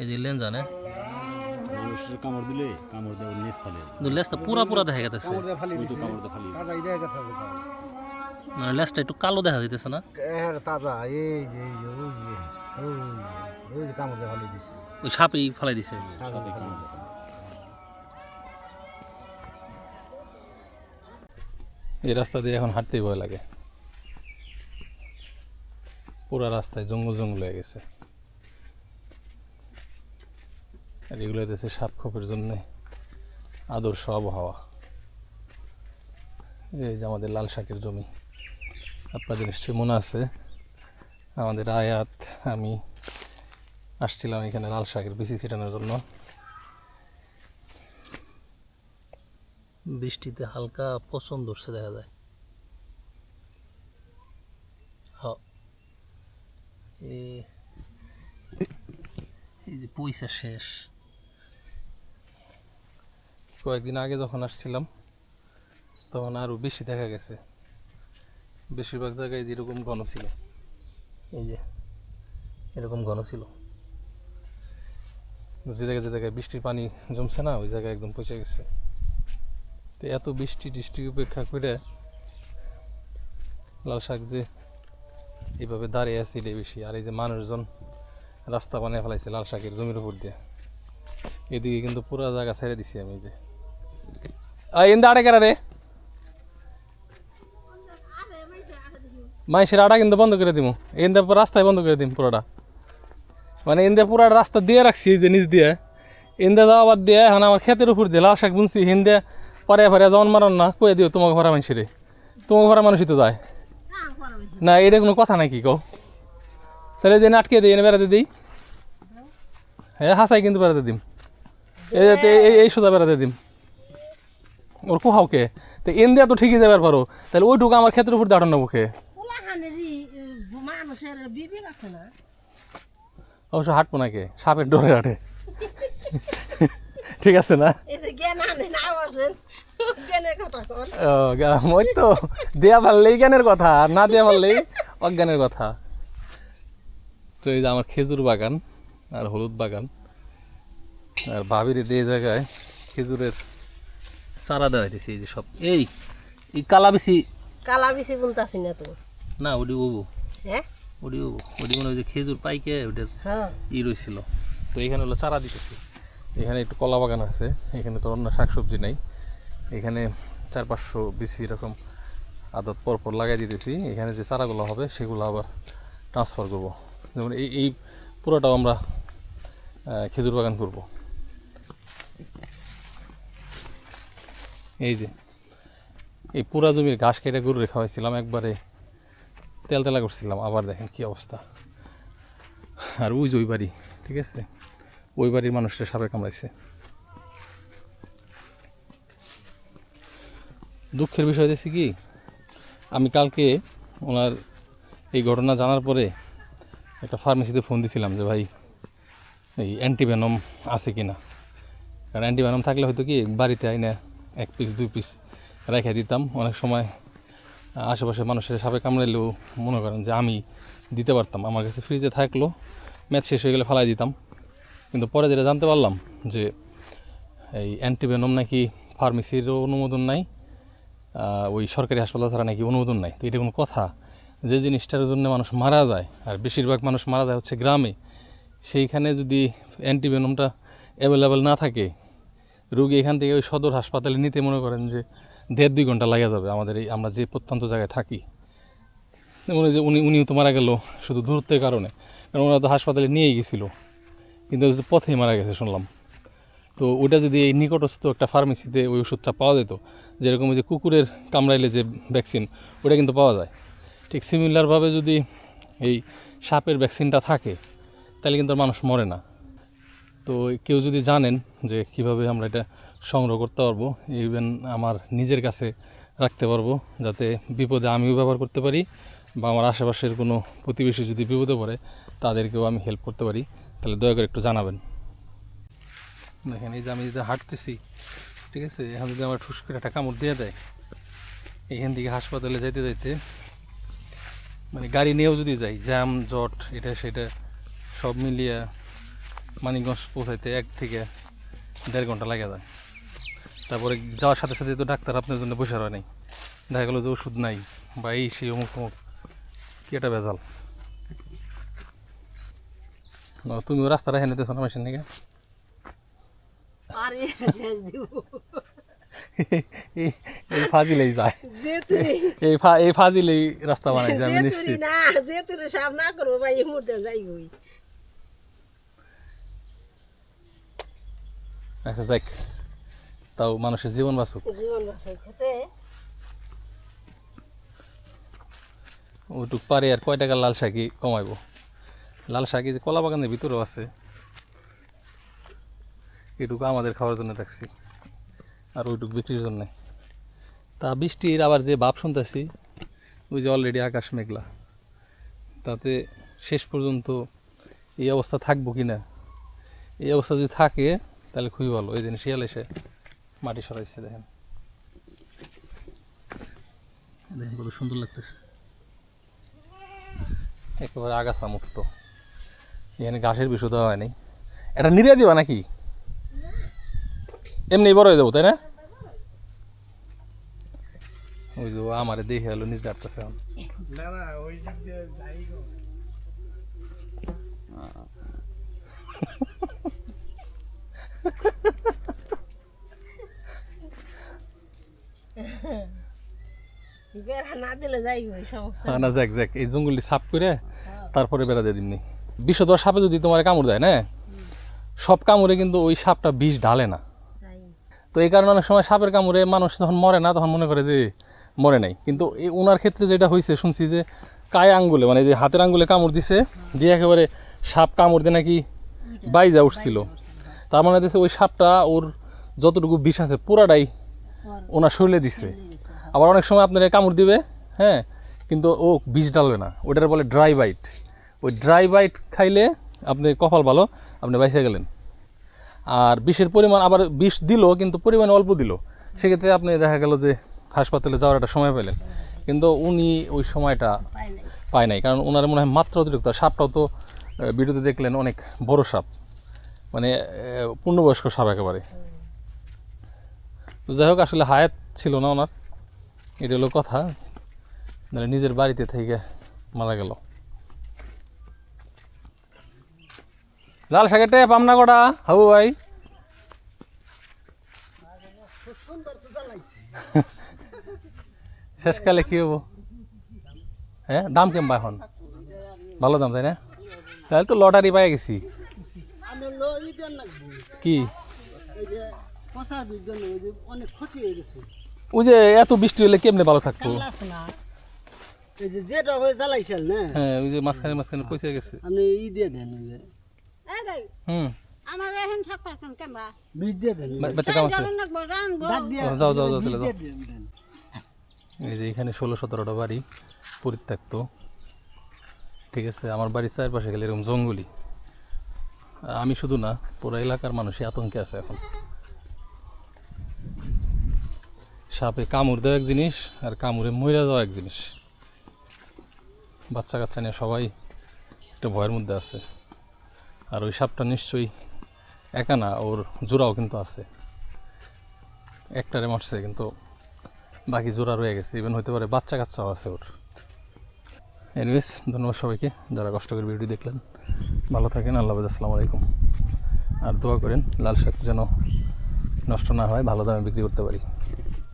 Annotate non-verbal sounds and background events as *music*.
এই যে লেন জানে মানুষের কামড় দিলে কামড় দেওয়ার নেস ফালে কিন্তু লেজটা পুরা পুরা দেখা কামড় ফালি তাজা মানে লেজটা একটু কালো দেখা যাইতেছে না? এর তাজা এই যে এই যে ওই যে ওই যে কামড় দিয়ে ফালি দিছে। ওই সাপেই ফেলাই দিছে। ফালি দিছে। এই রাস্তা দিয়ে এখন হাঁটতেই ভয় লাগে। পুরা রাস্তায় জঙ্গল জঙ্গল হয়ে গেছে। আর এগুলো হইতেছে সাপ খোপের জন্য আদর্শ আবহাওয়া। এই যে আমাদের লাল শাকের জমি। আপনাদের নিশ্চয়ই মনে আছে, আমাদের আয়াত, আমি আসছিলাম এখানে লাল শাকের বিসি ছিটানোর জন্য। বৃষ্টিতে হালকা পছন্দ ধরছে দেখা যায়। এই যে পয়সা শেষ। কয়েকদিন আগে যখন আসছিলাম, তখন আরও বেশি দেখা গেছে। বেশিরভাগ জায়গায় যেরকম ঘন ছিল। এই যে, এরকম ঘন ছিল। যে জায়গায় যে জায়গায় বৃষ্টির পানি জমছে না, ওই জায়গায় একদম পচে গেছে। তো এত বৃষ্টি টিষ্টি উপেক্ষা করে লাল শাক যে এইভাবে দাঁড়িয়ে আছে এটাই বেশি। আর এই যে মানুষজন রাস্তা বানিয়ে ফেলাইছে লাল শাকের জমির উপর দিয়ে। এদিকে কিন্তু পুরো জায়গা ছেড়ে দিছি আমি যে। এন্দা আড়ে কেরা রে মাইসের আড়া কিন্তু বন্ধ করে দিমু এন্দা রাস্তায় বন্ধ করে দিম পুরোটা মানে ইন্দে পুরা রাস্তা দিয়ে রাখছি যে নিচ দিয়ে ইন্দে যাওয়া বাদ দিয়ে এখন আমার ক্ষেতের উপর দিয়ে লাল শাক বুনছি হিন্দে পরে পরে যেমন মারন না কয়ে দিও তোমাকে ভরা মানুষের তোমাকে ভরা মানুষই তো যায় না এটা কোনো কথা নাকি কও তাহলে যে আটকে দিই এনে বেড়াতে দিই হ্যাঁ হাসাই কিন্তু বেড়াতে দিম এই এই সোজা বেড়াতে দিম ওর কোহাওকে। তো এন ইন্ডিয়া তো ঠিকই যাবার পারো। তাহলে ওইটুকু আমার ক্ষেতের উপর দাঁড়ানো না। অবশ্য হাঁটবো নাকি? সাপের ডরে হাঁটে। ঠিক আছে না? ওই তো। দেয়া পারলেই জ্ঞানের কথা আর না দেয়া পারলেই অজ্ঞানের কথা। তো এই যে আমার খেজুর বাগান আর হলুদ বাগান। আর ভাবির এই জায়গায় খেজুরের চারা দেওয়া হইতেছে এই যে সব। এই এই কালা বেশি কালা বেশি বুনতাছি না তো। না ওডি বাবু হ্যাঁ? ওডি বাবু ওডি মনে যে খেজুর পাইকে ওটা হ্যাঁ। ই রয়েছিল তো এখানে হলো চারা দিতেছি। এখানে একটু কলা বাগান আছে। এখানে তো অন্য শাকসবজি নাই। এখানে চার পাঁচশো বিসি এরকম আদত পরপর লাগাই দিতেছি। এখানে যে চারাগুলো হবে সেগুলো আবার ট্রান্সফার করব। যেমন এই এই পুরোটাও আমরা খেজুর বাগান করব। এই যে, এই পুরা জমির ঘাস কেটে গরু রেখা হয়েছিলাম একবারে তেল তেলা করছিলাম। আবার দেখেন কি অবস্থা। আর ওই যে ওই বাড়ি, ঠিক আছে? ওই বাড়ির মানুষটা সাপে কামড়াইছে। দুঃখের বিষয় দেখছি কি, আমি কালকে ওনার এই ঘটনা জানার পরে একটা ফার্মেসিতে ফোন দিছিলাম যে, ভাই, এই অ্যান্টিভেনম আছে কি না কারণ অ্যান্টিভেনম থাকলে হয়তো কি বাড়িতে আইনা এক পিস দুই পিস রেখে দিতাম। অনেক সময় আশেপাশে মানুষের সাপে কামড়াইলেও মনে করেন যে আমি দিতে পারতাম। আমার কাছে ফ্রিজে থাকল ম্যাচ শেষ হয়ে গেলে ফালাই দিতাম। কিন্তু পরে যেটা জানতে পারলাম যে এই অ্যান্টিভেনম নাকি ফার্মেসিরও অনুমোদন নাই ওই সরকারি হাসপাতাল ছাড়া নাকি অনুমোদন নাই। তো এটা কোনো কথা। যে জিনিসটার জন্য মানুষ মারা যায়, আর বেশিরভাগ মানুষ মারা যায় হচ্ছে গ্রামে, সেইখানে যদি অ্যান্টিভেনমটা অ্যাভেলেবেল না থাকে রুগী এখান থেকে ওই সদর হাসপাতালে নিতে মনে করেন যে দেড় দুই ঘণ্টা লাগে যাবে আমাদের এই, আমরা যে প্রত্যন্ত জায়গায় থাকি। ওই যে উনি, উনিও তো মারা গেল শুধু দূরত্বের কারণে। কারণ ওরা তো হাসপাতালে নিয়েই গেছিল। কিন্তু পথেই মারা গেছে শুনলাম। তো ওটা যদি এই নিকটস্থ একটা ফার্মেসিতে ওই ওষুধটা পাওয়া যেত, যেরকম ওই যে কুকুরের কামড়াইলে যে ভ্যাকসিন ওটা কিন্তু পাওয়া যায়। ঠিক সিমিলারভাবে যদি এই সাপের ভ্যাকসিনটা থাকে, তাহলে কিন্তু মানুষ মরে না। তো কেউ যদি জানেন যে কীভাবে আমরা এটা সংগ্রহ করতে পারব ইভেন আমার নিজের কাছে রাখতে পারব, যাতে বিপদে আমিও ব্যবহার করতে পারি বা আমার আশেপাশের কোনো প্রতিবেশী যদি বিপদে পড়ে, তাদেরকেও আমি হেল্প করতে পারি। তাহলে দয়া করে একটু জানাবেন। দেখেন, এই যে আমি যদি হাঁটতেছি, ঠিক আছে, এখন যদি আমার ঠুস করে একটা কামড় দিয়ে দেয়, এখান থেকে হাসপাতালে যাইতে যাইতে মানে গাড়ি নিয়েও যদি যাই, জ্যাম, জট, এটা সেটা সব মিলিয়ে মানিকগঞ্জ পৌঁছাইতে এক থেকে দেড় ঘণ্টা লাগে যায়। তারপরে যাওয়ার সাথে সাথে তো ডাক্তার আপনার জন্য বসে রয় নাই। দেখা গেলো যে ওষুধ নাই বা এই সেই অমুক অমুক কি একটা ভেজাল। ও, তুমিও রাস্তাটা হেনে দিয়েছ না মেশিন নাকি এই ফাজিলেই যায়। এই ফা এই ফাজিলেই রাস্তা বানাই যায় আমি নিশ্চিত। না যে সাফ না করব ভাই এই মুহূর্তে যাই আচ্ছা যাক। তাও মানুষের জীবন বাঁচুক। জীবন বাসায় খেতে। ওইটুক পারে আর কয় টাকা লাল শাকি কমাইবো। লাল শাকি যে কলা বাগানের ভিতরেও আছে। এটুকু আমাদের খাওয়ার জন্য রাখছি। আর ওইটুকু বিক্রির জন্য। তা বৃষ্টির আবার যে ভাব শুনতেছি ওই যে অলরেডি আকাশ মেঘলা। তাতে শেষ পর্যন্ত এই অবস্থা থাকব কি না এই অবস্থা যদি থাকে তাহলে খুবই ভালো। এই দিন শিয়াল এসে মাটি সরাইছে দেখেন। দেখেন কত সুন্দর লাগতেছে। একেবারে আগাছা মুক্ত। এখানে ঘাসের বিষয় দেওয়া হয়নি। এটা নিরিয়া দিবা নাকি? এমনি বড় হয়ে যাব তাই না? ওই যে ও আমারে দেখে এলো নিজ ডাকতেছে এখন। *laughs* বেড়া না দিলে যাই হই সমস্যা। হ্যাঁ, না যাক যাক এই জঙ্গলটি সাফ করে তারপরে বেড়া দিয়ে দিমনি। বিষধর সাপে যদি তোমার কামড় দেয় না? সব কামড়ে কিন্তু ওই সাপটা বিষ ঢালে না। তো এই কারণে অনেক সময় সাপের কামড়ে মানুষ যখন মরে না তখন মনে করে যে মরে নাই। কিন্তু এই ওনার ক্ষেত্রে যেটা হয়েছে শুনছি যে কায় আঙ্গুলে মানে যে হাতের আঙ্গুলে কামড় দিছে দিয়ে একেবারে সাপ কামড় দিয়ে নাকি বাইজা উঠছিল। তার মানে দিছে ওই সাপটা ওর যতটুকু বিষ আছে পুরাটাই ওনার শরীরে দিছে। আবার অনেক সময় আপনার কামড় দিবে হ্যাঁ? কিন্তু ও বিষ ডালবে না। ওটার বলে ড্রাই বাইট ওই ড্রাই বাইট খাইলে আপনি কপাল ভালো আপনি বাইসে গেলেন। আর বিষের পরিমাণ আবার বিষ দিল কিন্তু পরিমাণ অল্প দিল। সেক্ষেত্রে আপনি দেখা গেল যে হাসপাতালে যাওয়ার একটা সময় পেলেন। কিন্তু উনি ওই সময়টা পায় নাই। কারণ ওনার মনে হয় মাত্রা অতিরিক্ত। সাপটাও তো ভিডিওতে দেখলেন অনেক বড় সাপ। মানে পূর্ণবয়স্ক সাপ একেবারে। তো যাই হোক আসলে হায়াত ছিল না ওনার। এটা হলো কথা। মানে নিজের বাড়িতে থেকে মারা গেল। লাল শাকের টেপ আমনা কটা হাবু ভাই। *laughs* শেষকালে কি হব? হ্যাঁ দাম কেমন এখন? ভালো দাম তাই না? তাহলে তো লটারি পাই গেছি। কি? অনেক ক্ষতি হয়ে গেছে। ওই যে এত বৃষ্টি হলে কেমনে ভালো থাকব আছে না। এই যে যেটা জ্বালাইছেন না? হ্যাঁ ওই যে মাঝখানে মাঝখানে পয়সা গেছে। আপনি ই দিয়ে দেন ওই যে। হুম। আমার এখন থাক পাখন কেমবা বীজ দিয়ে দেন বাচ্চা কেমন আছে। রাখব রানবো ডাক দিয়ে ও, যাও, যাও, যাও, বীজ যাও। দেন, দেন। এই যে এখানে ষোলো সতেরোটা বাড়ি পরিত্যক্ত। ঠিক আছে আমার বাড়ির চারপাশে গেলে এরকম জঙ্গলি আমি শুধু না পুরো এলাকার মানুষই আতঙ্কে আছে এখন। সাপে কামড় দেওয়া এক জিনিস আর কামড়ে মরে যাওয়া এক জিনিস। বাচ্চা কাচ্চা নিয়ে সবাই একটু ভয়ের মধ্যে আছে। আর ওই সাপটা নিশ্চয়ই একা না, ওর জোড়াও কিন্তু আছে। একটারে মারছে কিন্তু বাকি জোড়া রয়ে গেছে। ইভেন হতে পারে বাচ্চা কাচ্চাও আছে ওর। এনিওয়েজ ধন্যবাদ সবাইকে। যারা কষ্ট করে ভিডিও দেখলেন, ভালো থাকেন। আল্লাহ আসসালামু আলাইকুম। আর দোয়া করেন, লাল শাক যেন নষ্ট না হয়, ভালো দামে বিক্রি করতে পারি।